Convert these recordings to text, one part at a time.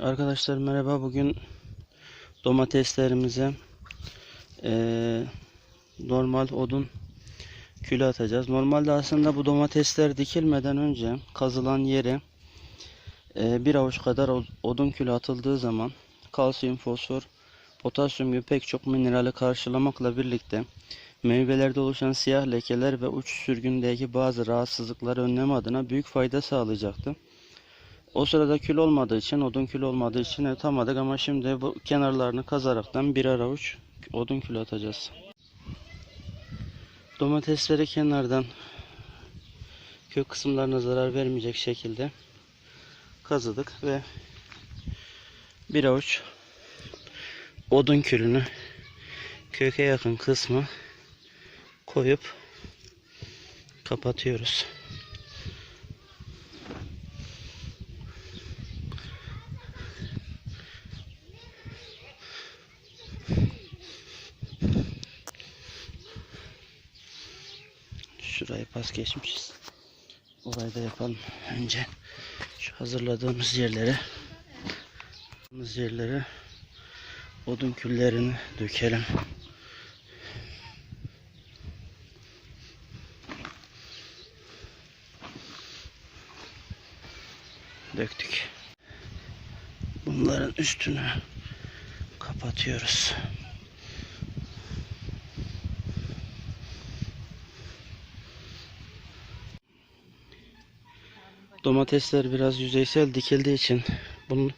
Arkadaşlar merhaba. Bugün domateslerimize eee, normal odun külü atacağız. Normalde aslında bu domatesler dikilmeden önce kazılan yere eee, bir avuç kadar odun külü atıldığı zaman kalsiyum, fosfor, potasyum gibi pek çok minerali karşılamakla birlikte meyvelerde oluşan siyah lekeler ve uç sürgündeki bazı rahatsızlıkları önleme adına büyük fayda sağlayacaktı. O sırada kül olmadığı için, odun kül olmadığı için atamadık ama şimdi bu kenarlarını kazaraktan birer avuç odun külü atacağız. Domatesleri kenardan kök kısımlarına zarar vermeyecek şekilde kazıdık ve bir avuç odun külünü köke yakın kısmı koyup kapatıyoruz. Şurayı pas geçmişiz. Orayı da yapalım. Önce şu hazırladığımız yerlere hazırladığımız yerlere odun küllerini dökelim. Döktük. Bunların üstünü kapatıyoruz. Domatesler biraz yüzeysel dikildiği için bunun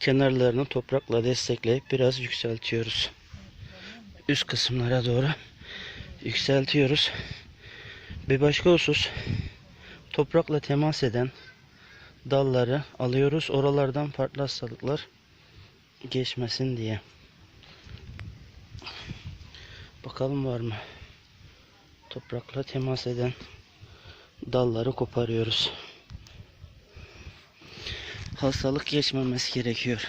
kenarlarını toprakla destekleyip biraz yükseltiyoruz. Üst kısımlara doğru yükseltiyoruz. Bir başka husus toprakla temas eden dalları alıyoruz. Oralardan farklı hastalıklar geçmesin diye. Bakalım var mı? Toprakla temas eden dalları koparıyoruz hastalık geçmemesi gerekiyor.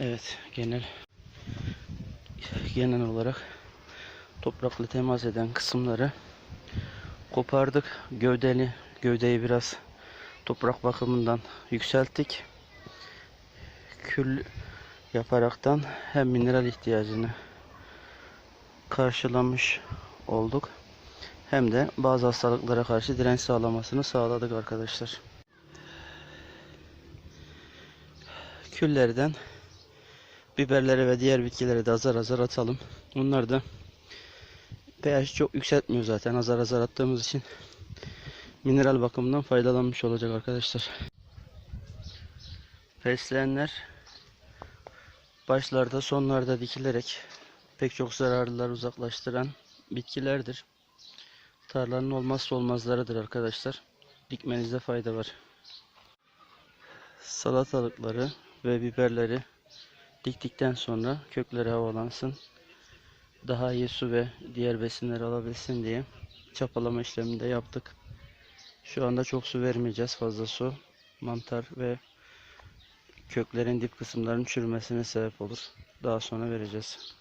Evet, genel genel olarak toprakla temas eden kısımları kopardık. Gövdeli gövdeyi biraz toprak bakımından yükselttik. Kül yaparaktan hem mineral ihtiyacını karşılamış olduk hem de bazı hastalıklara karşı direnç sağlamasını sağladık arkadaşlar. Küllerden biberlere ve diğer bitkilere de azar azar atalım. Bunlar da pH çok yükseltmiyor zaten azar azar attığımız için mineral bakımından faydalanmış olacak arkadaşlar. Fesleğenler başlarda sonlarda dikilerek pek çok zararlılar uzaklaştıran bitkilerdir tarlanın olmazsa olmazlarıdır arkadaşlar. Dikmenizde fayda var. Salatalıkları ve biberleri diktikten sonra kökleri havalansın. Daha iyi su ve diğer besinleri alabilsin diye çapalama işlemini de yaptık. Şu anda çok su vermeyeceğiz fazla su. Mantar ve köklerin dip kısımlarının çürümesine sebep olur. Daha sonra vereceğiz.